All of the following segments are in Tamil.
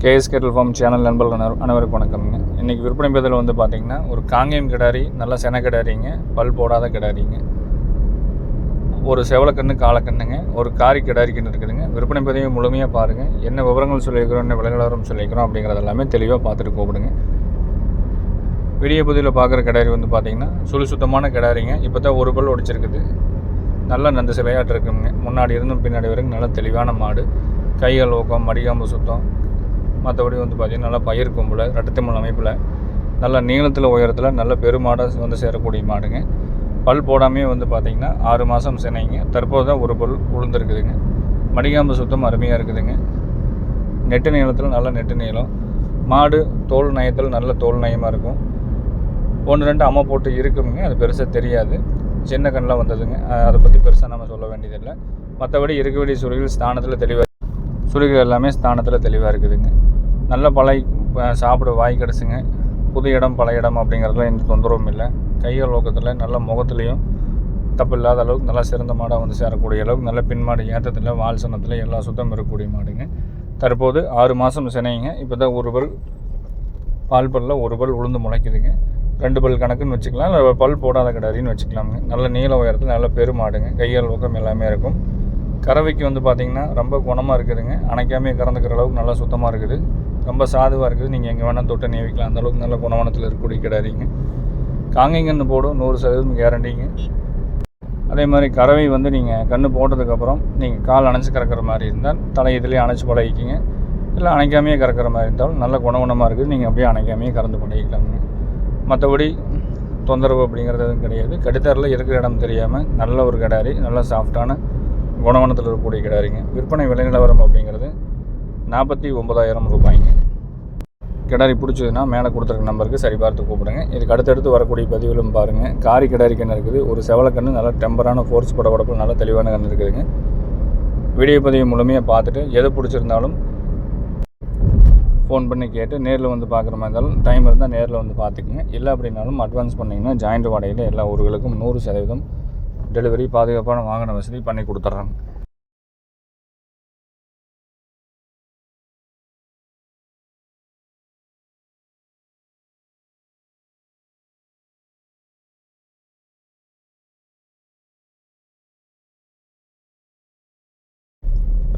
கேஎஸ் கேட்டல் ஃபார்ம் சேனல் நண்பர்கள் அனைவரும் வணக்கம்ங்க. இன்றைக்கி விற்பனை பதில் வந்து பார்த்திங்கன்னா ஒரு காங்கேயம் கிடாரி நல்ல சென கிடாரிங்க பல் போடாத கிடாரிங்க. ஒரு செவலக்கண்ணு காலக்கண்ணுங்க ஒரு காரி கிடாரி இருக்குதுங்க. விற்பனை பதிவை முழுமையாக பாருங்கள் என்ன விவரங்கள் சொல்லியிருக்கிறோம் என்ன விலைநிலவரம் சொல்லியிருக்கிறோம் அப்படிங்கிறது எல்லாமே தெளிவாக பார்த்துட்டு கூப்பிடுங்க. விடிய பகுதியில் பார்க்குற கிடாரி வந்து பார்த்திங்கன்னா சுழி சுத்தமான கிடாரிங்க. இப்போ தான் ஒரு பல் ஒடிச்சிருக்குது. நல்ல நந்த சிலையாட்டு இருக்குங்க. முன்னாடி இருந்தும் பின்னாடி வரைக்கும் நல்ல தெளிவான மாடு. கைகள் ஊக்கம் மடிகாம்பு சுத்தம் மற்றபடி வந்து பார்த்திங்கன்னா நல்லா பயிர் கொம்பில் ரெட்டத்தமிழ் அமைப்பில் நல்ல நீளத்தில் உயரத்தில் நல்ல பெருமாடாக வந்து சேரக்கூடிய மாடுங்க. பல் போடாமே வந்து பார்த்திங்கன்னா ஆறு மாதம் சினைங்க. தற்போது தான் ஒரு பல் உளுந்துருக்குதுங்க. மடிகாம்பு சுத்தம் அருமையாக இருக்குதுங்க. நெட்டு நீளத்தில் நல்ல நெட்டு நீளம். மாடு தோல் நயத்தில் நல்ல தோல் நயமாக இருக்கும். ஒன்று ரெண்டு அம்மா போட்டு இருக்குங்க. அது பெருசாக தெரியாது. சின்ன கண்ணெலாம் வந்ததுங்க. அதை பற்றி பெருசாக நம்ம சொல்ல வேண்டியதில்லை. மற்றபடி இருக்க வேண்டிய சுருகில் ஸ்தானத்தில் தெளிவாக சுருகில் எல்லாமே ஸ்தானத்தில் தெளிவாக இருக்குதுங்க. நல்ல பழை சாப்பிட வாய் கிடச்சிங்க. புது இடம் பழைய இடம் அப்படிங்கிறதுல எந்த தொந்தரவும் இல்லை. கைகள் நோக்கத்தில் நல்ல முகத்துலேயும் தப்பு இல்லாத அளவுக்கு நல்லா சிறந்த மாடாக வந்து சேரக்கூடிய அளவுக்கு நல்ல பின்மாடு ஏற்றத்தில் வால் சனத்தில் எல்லா சுத்தம் இருக்கக்கூடிய மாடுங்க. தற்போது ஆறு மாதம் சினைங்க இப்போ தான் ஒரு பல் பால் பல்லில் ஒரு பல் உளுந்து முளைக்குதுங்க. ரெண்டு பல் கணக்குன்னு வச்சுக்கலாம். இல்லை பல் போடாத கிடாரின்னு வச்சுக்கலாமுங்க. நல்ல நீள உயரத்தில் நல்ல பெருமாடுங்க கையால் ஊக்கம் எல்லாமே இருக்கும். கறவைக்கு வந்து பார்த்திங்கன்னா ரொம்ப குணமாக இருக்குதுங்க. அணைக்காமே கறந்துக்கிற அளவுக்கு நல்லா சுத்தமாக இருக்குது. ரொம்ப சாதுவாக இருக்குது. நீங்கள் எங்கே வேணால் தொட்டு நீவிக்கலாம். அந்தளவுக்கு நல்ல குணவனத்தில் இருக்கக்கூடிய கிடாரிங்க காங்கைங்கன்னு போடும். நூறு சதவீதம் கேரண்டிங்க அதே மாதிரி கறவை வந்து நீங்கள் கன்று போட்டதுக்கப்புறம் நீங்கள் கால் அணைச்சி கறக்கிற மாதிரி இருந்தால் தலை இதுலேயே அணைச்சி பழகிக்கிங்க. இல்லை அணைக்காமையே கறக்கிற மாதிரி இருந்தாலும் நல்ல குணவனமாக இருக்குது. நீங்கள் அப்படியே அணைக்காமையே கறந்து பழகிக்கலாங்க மற்றபடி தொந்தரவு அப்படிங்கிறது எதுவும் கிடையாது. கடித்தாரில் இருக்கிற இடம் தெரியாமல் நல்ல ஒரு கிடாரி நல்ல சாஃப்டான குணவனத்தில் இருக்கக்கூடிய கிடாரிங்க விற்பனை விலை நிலவரம் அப்படிங்கிறது நாற்பத்தி ஒம்பதாயிரம் ரூபாய்ங்க. கிடாரி பிடிச்சதுன்னா மேலே கொடுத்துருக்க நம்பருக்கு சரி பார்த்து கூப்பிடுங்க. இதுக்கு அடுத்தடுத்து வரக்கூடிய பதிவிலும் பாருங்கள் காரி கிடாரி கண்ணு இருக்குது. ஒரு செவலக்கன்று நல்லா டெம்பரான ஃபோர்ஸ் படப்படப்பு நல்லா தெளிவான கன்று இருக்குதுங்க. வீடியோ பதிவு முழுமையாக பார்த்துட்டு எது பிடிச்சிருந்தாலும் ஃபோன் பண்ணி கேட்டு நேரில் வந்து பார்க்குற மாதிரி இருந்தாலும் டைம் இருந்தால் நேரில் வந்து பார்த்துக்குங்க. இல்லை அப்படின்னாலும் அட்வான்ஸ் பண்ணிங்கன்னா ஜாயிண்ட் வாடகையில் எல்லா ஊர்களுக்கும் நூறு சதவீதம் டெலிவரி பாதுகாப்பான வாகன வசதி பண்ணி கொடுத்துட்றாங்க.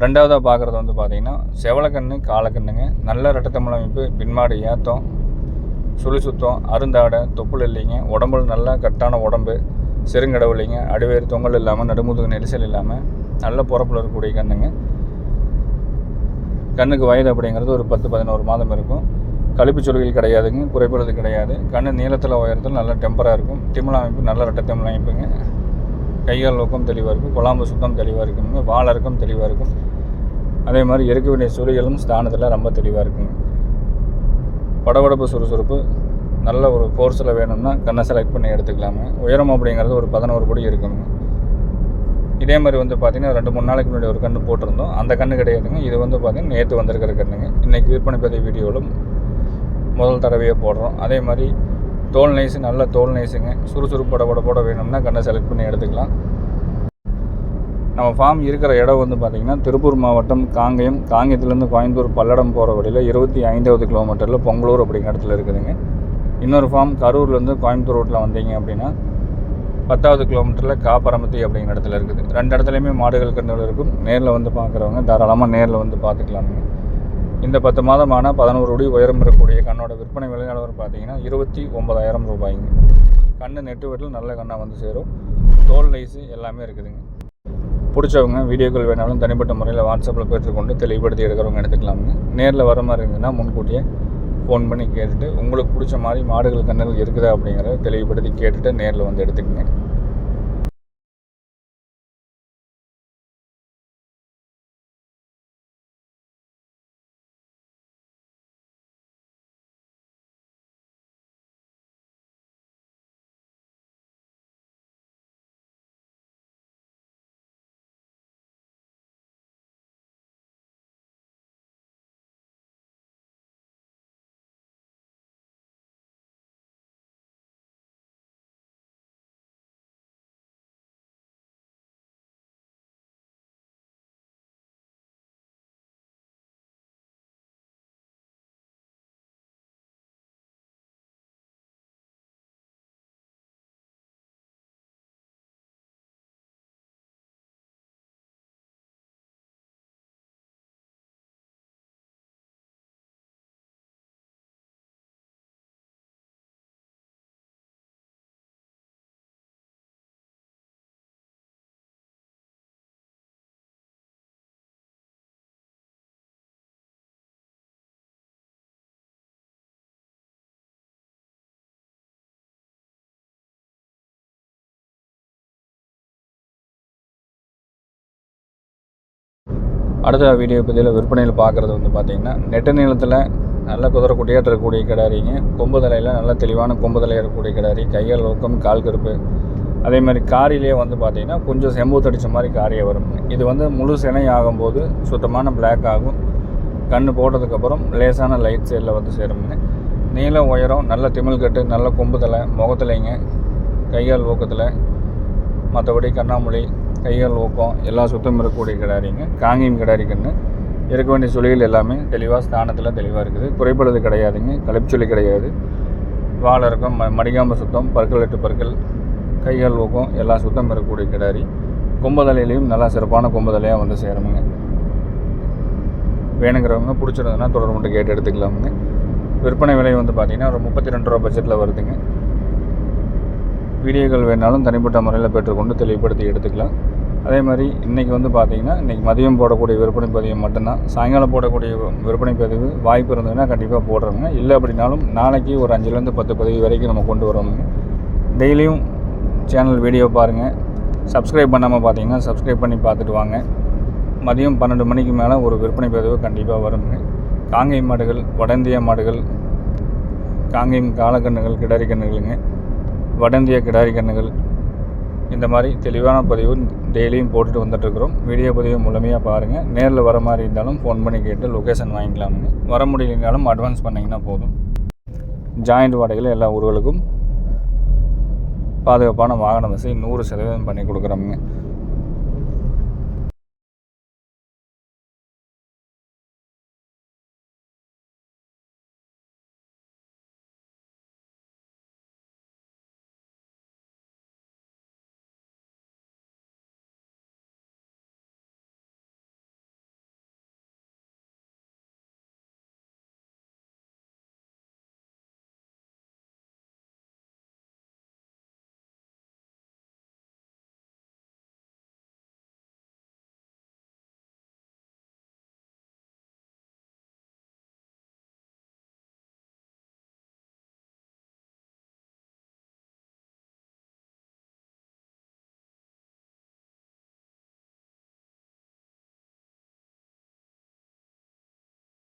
ரெண்டாவதாக பார்க்குறது வந்து பார்த்திங்கன்னா செவலக்கண்ணு காலக்கண்ணுங்க. நல்ல ரெட்டத்தமிழ் அமைப்பு பின்மாடு ஏத்தம் சுழி சுத்தம் அருந்தாடை தொப்புள் இல்லைங்க. உடம்புல நல்லா கட்டான உடம்பு செருங்கடவு இல்லைங்க அடிவேறு தொங்கல் இல்லாமல் நடுமுதுகு நெரிசல் இல்லாமல் நல்ல பிறப்பில் இருக்கக்கூடிய கண்ணுங்க. கண்ணுக்கு வயது அப்படிங்கிறது ஒரு பத்து பதினோரு மாதம் இருக்கும். கழிப்பு சொல்கள் கிடையாதுங்க குறைபடுறது கிடையாது. கண் நீளத்தில் உயரத்தில் நல்ல டெம்பராக இருக்கும். திமிழ் அமைப்பு நல்ல ரெட்டத்தமிழ் அமைப்புங்க. கைகால் நோக்கம் தெளிவாக இருக்கும். குழாம்பு சுத்தம் தெளிவாக இருக்குங்க. வாழ இருக்கும் தெளிவாக இருக்கும். அதே மாதிரி இருக்க வேண்டிய சுழிகளும் ஸ்தானத்தில் ரொம்ப தெளிவாக இருக்குங்க படபடப்பு சுறுசுறுப்பு நல்ல ஒரு ஃபோர்ஸில் வேணும்னா கண்ணை செலக்ட் பண்ணி எடுத்துக்கலாங்க உயரம் அப்படிங்கிறது ஒரு பதினோரு படி இருக்குங்க இதே மாதிரி வந்து பார்த்திங்கன்னா ரெண்டு மூணு நாளைக்கு முன்னாடி ஒரு கன்று போட்டிருந்தோம். அந்த கன்று கிடையாதுங்க. இது வந்து பார்த்திங்கன்னா நேற்று வந்திருக்கிற கண்ணுங்க இன்றைக்கி விற்பனை பதிவு வீடியோவிலும் முதல் தடவையாக போடுறோம். அதே மாதிரி தோல் நைஸு நல்ல தோல் நைஸுங்க சுறுசுறுப்பு படபடப்போட வேணும்னா கண்ணை செலக்ட் பண்ணி எடுத்துக்கலாம். நம்ம ஃபார்ம் இருக்கிற இடம் வந்து பார்த்திங்கன்னா திருப்பூர் மாவட்டம் காங்கயம். காங்கயத்துலேருந்து கோயம்புத்தூர் பல்லடம் போகிற வழியில் இருபத்தி ஐந்தாவது கிலோமீட்டரில் பொங்கலூர் அப்படிங்கிற இடத்துல இருக்குதுங்க. இன்னொரு ஃபார்ம் கரூர்லேருந்து கோயம்புத்தூர் ரோட்டில் வந்தீங்க அப்படின்னா பத்தாவது கிலோமீட்டரில் காப்பரமத்தி அப்படிங்கிற இடத்துல இருக்குது. ரெண்டு இடத்துலையுமே மாடுகள் கன்றுகள் இருக்கும். நேரில் வந்து பார்க்குறவங்க தாராளமாக நேரில் வந்து பார்த்துக்கலாமுங்க இந்த பத்து மாதமான பதினோரு அடி உயரம் இருக்கக்கூடிய கண்ணோட விற்பனை விலை நிலவரம் பார்த்தீங்கன்னா இருபத்தி ஒம்பதாயிரம் ரூபாய்ங்க. கண்ணு நெட்டு வெட்டில் நல்ல கண்ணாக வந்து சேரும். தோல் லைஸு எல்லாமே இருக்குதுங்க. பிடிச்சவங்க வீடியோக்கள் வேணாலும் தனிப்பட்ட முறையில் வாட்ஸ்அப்பில் பெற்றுக்கொண்டு தெளிவுபடுத்தி எடுக்கிறவங்க எடுத்துக்கலாமுங்க நேரில் வர மாதிரி இருந்ததுன்னா முன்கூட்டியே ஃபோன் பண்ணி கேட்டுட்டு உங்களுக்கு பிடிச்ச மாதிரி மாடுகள் கண்ணுகள் இருக்குதா அப்படிங்கிறத தெளிவுபடுத்தி கேட்டுட்டு நேரில் வந்து எடுத்துக்கங்க. அடுத்த வீடியோ பதிவில் விற்பனையில் பார்க்குறது வந்து பார்த்திங்கன்னா நெட்ட நீளத்தில் நல்ல குதிரை குட்டியாட்டு இருக்கக்கூடிய கிடாரிங்க கொம்பு தலையில் நல்ல தெளிவான கொம்பு தலையாக இருக்கக்கூடிய கிடாரி கையால் ஊக்கம் கால் கருப்பு. அதே மாதிரி காரிலே வந்து பார்த்திங்கன்னா கொஞ்சம் செம்பு தடித்த மாதிரி காரியே வரும். இது வந்து முழு சினை ஆகும்போது சுத்தமான பிளாக் ஆகும். கண் போட்டதுக்கப்புறம் லேசான லைட் சைடில் வந்து சேருங்க நீளம் உயரம் நல்ல திமிழ் கட்டு நல்ல கொம்பு தலை முகத்துலைங்க கைகால் ஊக்கத்தில் மற்றபடி கண்ணாமொழி கைகள் ஊக்கம் எல்லா சுத்தம் இருக்கக்கூடிய கிடாரிங்க. காங்கேயம் கிடாரி இருக்க வேண்டிய சுழிகள் எல்லாமே தெளிவாக ஸ்தானத்தில் தெளிவாக இருக்குது. குறைபடுறது கிடையாதுங்க. களைப்புச்சொலி கிடையாது. வாழை இருக்கும் ம மடிகாம்பு சுத்தம் பற்கள் எட்டு பற்கள் கைகள் ஊக்கம் எல்லா சுத்தம் இருக்கக்கூடிய கிடாரி. கும்பதலையிலையும் நல்லா சிறப்பான கும்பதலையாக வந்து சேருமுங்க. வேணுங்கிறவங்க பிடிச்சிருந்ததுன்னா தொடர்பு கேட்டு எடுத்துக்கலாமுங்க. விற்பனை விலை வந்து பார்த்திங்கன்னா ஒரு முப்பத்தி ரெண்டு ரூபா பட்ஜெட்டில் வருதுங்க. வீடியோக்கள் வேணாலும் தனிப்பட்ட முறையில் பெற்றுக்கொண்டு தெளிவுபடுத்தி எடுத்துக்கலாம். அதே மாதிரி இன்றைக்கி வந்து பார்த்திங்கன்னா இன்றைக்கி மதியம் போடக்கூடிய விற்பனை பதிவு மட்டும்தான். சாயங்காலம் போடக்கூடிய விற்பனை பதிவு வாய்ப்பு இருந்ததுன்னா கண்டிப்பாக போடுறோங்க. இல்லை அப்படின்னாலும் நாளைக்கு ஒரு அஞ்சுலேருந்து பத்து பதிவு வரைக்கும் நம்ம கொண்டு வரோங்க. டெய்லியும் சேனல் வீடியோ பாருங்கள் சப்ஸ்கிரைப் பண்ணாமல் பார்த்தீங்கன்னா சப்ஸ்கிரைப் பண்ணி பார்த்துட்டு வாங்க. மதியம் பன்னெண்டு மணிக்கு மேலே ஒரு விற்பனை பதிவு கண்டிப்பாக வருங்க. காங்கேயம் மாடுகள் வட இந்திய மாடுகள் காங்கேயம் காலக்கண்ணுகள் கிடரி கண்ணுகளுங்க வடந்திய கிடாரி கண்ணுகள் இந்த மாதிரி தெளிவான பதிவு டெய்லியும் போட்டுட்டு வந்துட்டுருக்குறோம். வீடியோ பதிவு முழுமையாக பாருங்கள் நேரில் வர மாதிரி இருந்தாலும் ஃபோன் பண்ணி கேட்டு லொக்கேஷன் வாங்கிக்கலாமுங்க வர முடியலனாலும் அட்வான்ஸ் பண்ணிங்கன்னா போதும். ஜாயிண்ட் வாடகையில் எல்லா ஊர்களுக்கும் பாதுகாப்பான வாகன வசதி நூறு சதவீதம் பண்ணி கொடுக்குறோமுங்க.